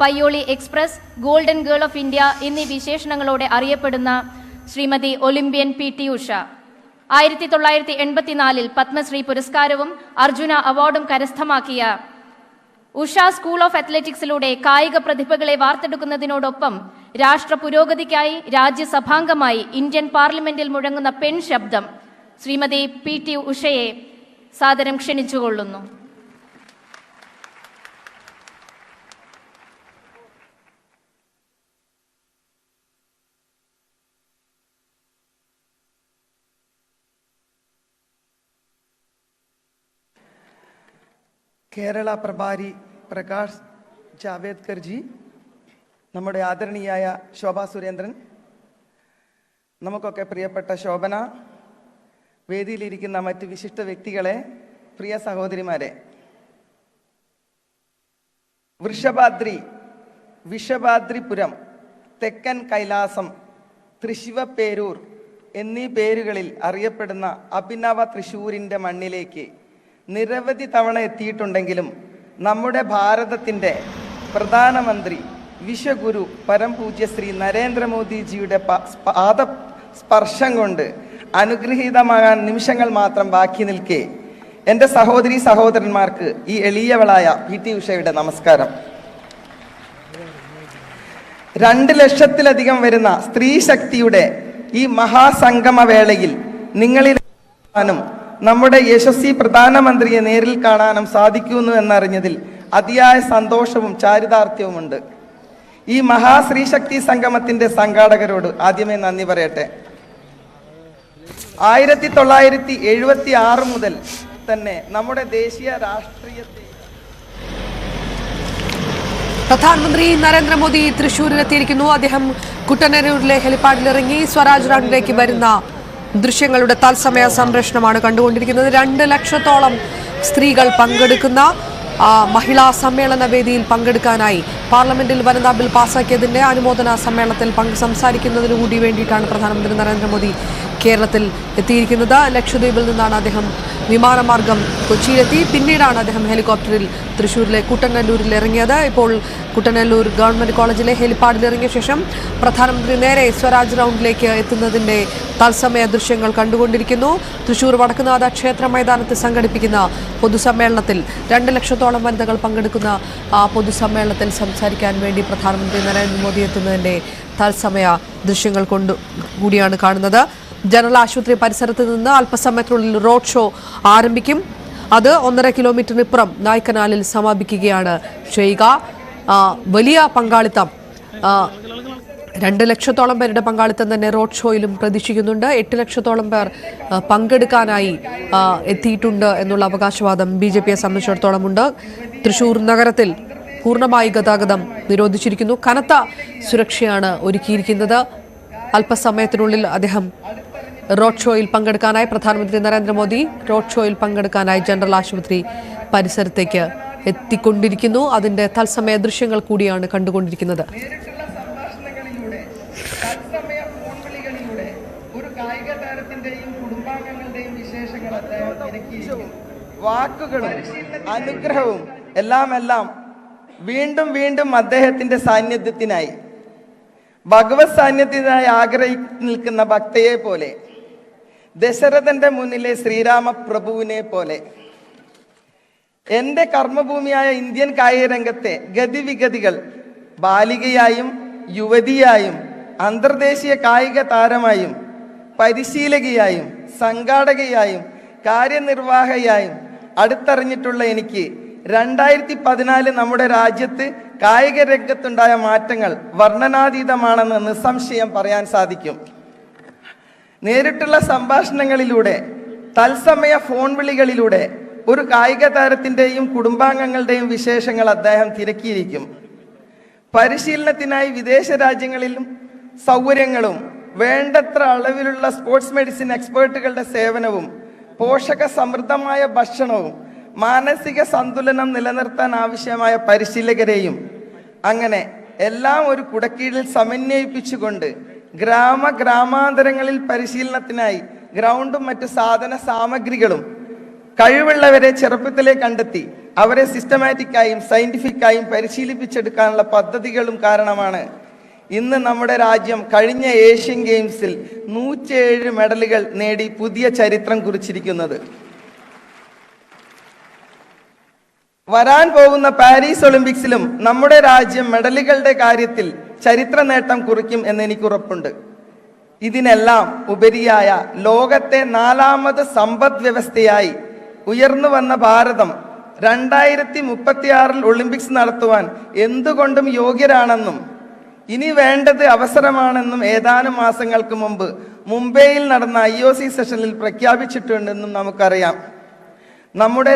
Payyoli express golden girl of India എന്നീ വിശേഷണങ്ങളോടെ അറിയപ്പെടുന്ന Shrimati Olympian P T Usha. ആയിരത്തി തൊള്ളായിരത്തി എൺപത്തിനാലിൽ പത്മശ്രീ പുരസ്കാരവും അർജുന അവാർഡും കരസ്ഥമാക്കിയ ഉഷ സ്കൂൾ ഓഫ് അത്ലറ്റിക്സിലൂടെ കായിക പ്രതിഭകളെ വാർത്തെടുക്കുന്നതിനോടൊപ്പം രാഷ്ട്ര പുരോഗതിക്കായി രാജ്യസഭാംഗമായി ഇന്ത്യൻ പാർലമെന്റിൽ മുഴങ്ങുന്ന പെൺ ശബ്ദം ശ്രീമതി പി ടി ഉഷയെ സാദരം ക്ഷണിച്ചുകൊള്ളുന്നു. കേരള പ്രഭാരി പ്രകാശ് ജാവേദ്കർ ജി നമ്മുടെ ആദരണീയായ ശോഭ സുരേന്ദ്രൻ നമുക്കൊക്കെ പ്രിയപ്പെട്ട ശോഭന വേദിയിലിരിക്കുന്ന മറ്റ് വിശിഷ്ട വ്യക്തികളെ പ്രിയ സഹോദരിമാരെ. വൃഷഭാദ്രി വിഷഭാദ്രിപുരം തെക്കൻ കൈലാസം തൃശിവപേരൂർ എന്നീ പേരുകളിൽ അറിയപ്പെടുന്ന അഭിനവ തൃശൂരിന്റെ മണ്ണിലേക്ക് നിരവധി തവണ എത്തിയിട്ടുണ്ടെങ്കിലും നമ്മുടെ ഭാരതത്തിന്റെ പ്രധാനമന്ത്രി വിശ്വഗുരു പരംപൂജ്യ ശ്രീ നരേന്ദ്രമോദിജിയുടെ പാദ സ്പർശം കൊണ്ട് അനുഗ്രഹീതമാകാൻ നിമിഷങ്ങൾ മാത്രം ബാക്കി നിൽക്കെ. എന്റെ സഹോദരി സഹോദരന്മാർക്ക് ഈ എളിയവളായ പി ടി ഉഷയുടെ നമസ്കാരം. രണ്ട് ലക്ഷത്തിലധികം വരുന്ന സ്ത്രീ ശക്തിയുടെ ഈ മഹാസംഗമ വേളയിൽ നിങ്ങളിൽ നമ്മുടെ യശസ്വി പ്രധാനമന്ത്രിയെ നേരിൽ കാണാനും സാധിക്കുന്നു എന്നറിഞ്ഞതിൽ അതിയായ സന്തോഷവും ചാരിതാർത്ഥ്യവുമുണ്ട്. ഈ മഹാശ്രീശക്തി ശക്തി സംഗമത്തിന്റെ സംഘാടകരോട് ആദ്യമേ നന്ദി പറയട്ടെ. ആയിരത്തി തൊള്ളായിരത്തി എഴുപത്തി ആറ് മുതൽ തന്നെ നമ്മുടെ ദേശീയ രാഷ്ട്രീയത്തെ പ്രധാനമന്ത്രി നരേന്ദ്രമോദി തൃശൂരിലെത്തിയിരിക്കുന്നു. അദ്ദേഹം കുട്ടനരൂരിലെ ഹെലിപ്പാഡിലിറങ്ങി സ്വരാജ് റൗണ്ടിലേക്ക് വരുന്ന ദൃശ്യങ്ങളുടെ തത്സമയ സംരക്ഷണമാണ് കണ്ടുകൊണ്ടിരിക്കുന്നത്. രണ്ട് ലക്ഷത്തോളം സ്ത്രീകൾ പങ്കെടുക്കുന്ന മഹിളാ സമ്മേളന വേദിയിൽ പങ്കെടുക്കാനായി പാർലമെന്റിൽ വനിതാ ബിൽ പാസാക്കിയതിന്റെ അനുമോദന സമ്മേളനത്തിൽ പങ്ക് സംസാരിക്കുന്നതിനു കൂടി വേണ്ടിയിട്ടാണ് പ്രധാനമന്ത്രി നരേന്ദ്രമോദി കേരളത്തിൽ എത്തിയിരിക്കുന്നത്. ലക്ഷദ്വീപിൽ നിന്നാണ് അദ്ദേഹം വിമാനമാർഗം കൊച്ചിയിലെത്തി. പിന്നീടാണ് അദ്ദേഹം ഹെലികോപ്റ്ററിൽ തൃശ്ശൂരിലെ കുട്ടനല്ലൂരിൽ ഇറങ്ങിയത്. ഇപ്പോൾ കുട്ടനല്ലൂർ ഗവൺമെന്റ് കോളേജിലെ ഹെലിപ്പാഡിൽ ഇറങ്ങിയ ശേഷം പ്രധാനമന്ത്രി നേരെ സ്വരാജ് റൗണ്ടിലേക്ക് എത്തുന്നതിന്റെ തത്സമയ ദൃശ്യങ്ങൾ കണ്ടുകൊണ്ടിരിക്കുന്നു. തൃശൂർ വടക്കുനാഥ ക്ഷേത്ര മൈതാനത്ത് സംഘടിപ്പിക്കുന്ന പൊതുസമ്മേളനത്തിൽ രണ്ട് ലക്ഷത്തോളം വനിതകൾ പങ്കെടുക്കുന്ന ആ പൊതുസമ്മേളനത്തിൽ സംസാരിക്കാൻ വേണ്ടി പ്രധാനമന്ത്രി നരേന്ദ്രമോദി എത്തുന്നതിന്റെ തത്സമയ ദൃശ്യങ്ങൾ കൊണ്ട് കൂടിയാണ് കാണുന്നത്. ജനറൽ ആശുപത്രി പരിസരത്ത് നിന്ന് അല്പസമയത്തിനുള്ളിൽ റോഡ് ഷോ ആരംഭിക്കും. അത് ഒന്നര കിലോമീറ്ററിനിപ്പുറം നായ്ക്കനാലിൽ സമാപിക്കുകയാണ്. ചെയ്യുക വലിയ പങ്കാളിത്തം. രണ്ട് ലക്ഷത്തോളം പേരുടെ പങ്കാളിത്തം തന്നെ റോഡ് ഷോയിലും പ്രതീക്ഷിക്കുന്നുണ്ട്. എട്ട് ലക്ഷത്തോളം പേർ പങ്കെടുക്കാനായി എത്തിയിട്ടുണ്ട് എന്നുള്ള അവകാശവാദം ബി ജെ പിയെ സംബന്ധിച്ചിടത്തോളം ഉണ്ട്. തൃശൂർ നഗരത്തിൽ പൂർണമായി ഗതാഗതം നിരോധിച്ചിരിക്കുന്നു. കനത്ത സുരക്ഷയാണ് ഒരുക്കിയിരിക്കുന്നത്. അല്പസമയത്തിനുള്ളിൽ അദ്ദേഹം റോഡ് ഷോയിൽ പങ്കെടുക്കാനായി പ്രധാനമന്ത്രി നരേന്ദ്രമോദി റോഡ് ഷോയിൽ പങ്കെടുക്കാനായി ജനറൽ ആശുപത്രി പരിസരത്തേക്ക് എത്തിക്കൊണ്ടിരിക്കുന്നു. അതിന്റെ തത്സമയ ദൃശ്യങ്ങൾ കൂടിയാണ് കണ്ടുകൊണ്ടിരിക്കുന്നത്. വാക്കുകളും അനുഗ്രഹവും എല്ലാം എല്ലാം വീണ്ടും വീണ്ടും അദ്ദേഹത്തിന്റെ സാന്നിധ്യത്തിനായി. ഭഗവത് സാന്നിധ്യത്തിനായി ആഗ്രഹിക്കുന്ന ഭക്തയെ പോലെ ദശരഥന്റെ മുന്നിലെ ശ്രീരാമപ്രഭുവിനെ പോലെ. എന്റെ കർമ്മഭൂമിയായ ഇന്ത്യൻ കായിക രംഗത്തെ ഗതിവിഗതികൾ ബാലികയായും യുവതിയായും അന്തർദേശീയ കായിക താരമായും പരിശീലകയായും സംഘാടകയായും കാര്യനിർവാഹയായും അടുത്തറിഞ്ഞിട്ടുള്ള എനിക്ക് രണ്ടായിരത്തി പതിനാല് നമ്മുടെ രാജ്യത്ത് കായിക രംഗത്തുണ്ടായ മാറ്റങ്ങൾ വർണനാതീതമാണെന്ന് നിസ്സംശയം പറയാൻ സാധിക്കും. നേരിട്ടുള്ള സംഭാഷണങ്ങളിലൂടെ തത്സമയ ഫോൺ വിളികളിലൂടെ ഒരു കായിക താരത്തിന്റെയും കുടുംബാംഗങ്ങളുടെയും വിശേഷങ്ങൾ അദ്ദേഹം തിരക്കിയിരിക്കും. പരിശീലനത്തിനായി വിദേശ രാജ്യങ്ങളിലും സൗകര്യങ്ങളും വേണ്ടത്ര അളവിലുള്ള സ്പോർട്സ് മെഡിസിൻ എക്സ്പേർട്ടുകളുടെ സേവനവും പോഷക സമൃദ്ധമായ ഭക്ഷണവും മാനസിക സന്തുലനം നിലനിർത്താൻ ആവശ്യമായ പരിശീലകരെയും അങ്ങനെ എല്ലാം ഒരു കുടക്കീഴിൽ സമന്വയിപ്പിച്ചുകൊണ്ട് ഗ്രാമ ഗ്രാമാന്തരങ്ങളിൽ പരിശീലനത്തിനായി ഗ്രൗണ്ടും മറ്റ് സാധന സാമഗ്രികളും കഴിവുള്ളവരെ ചെറുപ്പത്തിലെ കണ്ടെത്തി അവരെ സിസ്റ്റമാറ്റിക്കായും സയന്റിഫിക്കായും പരിശീലിപ്പിച്ചെടുക്കാനുള്ള പദ്ധതികളും കാരണമാണ്. ഇന്ന് നമ്മുടെ രാജ്യം കഴിഞ്ഞ ഏഷ്യൻ ഗെയിംസിൽ നൂറ്റിയേഴ് മെഡലുകൾ നേടി പുതിയ ചരിത്രം കുറിച്ചിരിക്കുന്നത്. വരാൻ പോകുന്ന പാരീസ് ഒളിമ്പിക്സിലും നമ്മുടെ രാജ്യം മെഡലുകളുടെ കാര്യത്തിൽ ചരിത്ര നേട്ടം കുറിക്കും എന്ന് എനിക്ക് ഉറപ്പുണ്ട് ഇതിനെല്ലാം ഉപരിയായ ലോകത്തെ നാലാമത് സമ്പദ് വ്യവസ്ഥയായി ഉയർന്നു വന്ന ഭാരതം രണ്ടായിരത്തി മുപ്പത്തിയാറിൽ ഒളിമ്പിക്സ് നടത്തുവാൻ എന്തുകൊണ്ടും യോഗ്യരാണെന്നും ഇനി വേണ്ടത് അവസരമാണെന്നും ഏതാനും മാസങ്ങൾക്ക് മുമ്പ് മുംബൈയിൽ നടന്ന ഐ ഒ സി സെഷനിൽ പ്രഖ്യാപിച്ചിട്ടുണ്ടെന്നും നമുക്കറിയാം. നമ്മുടെ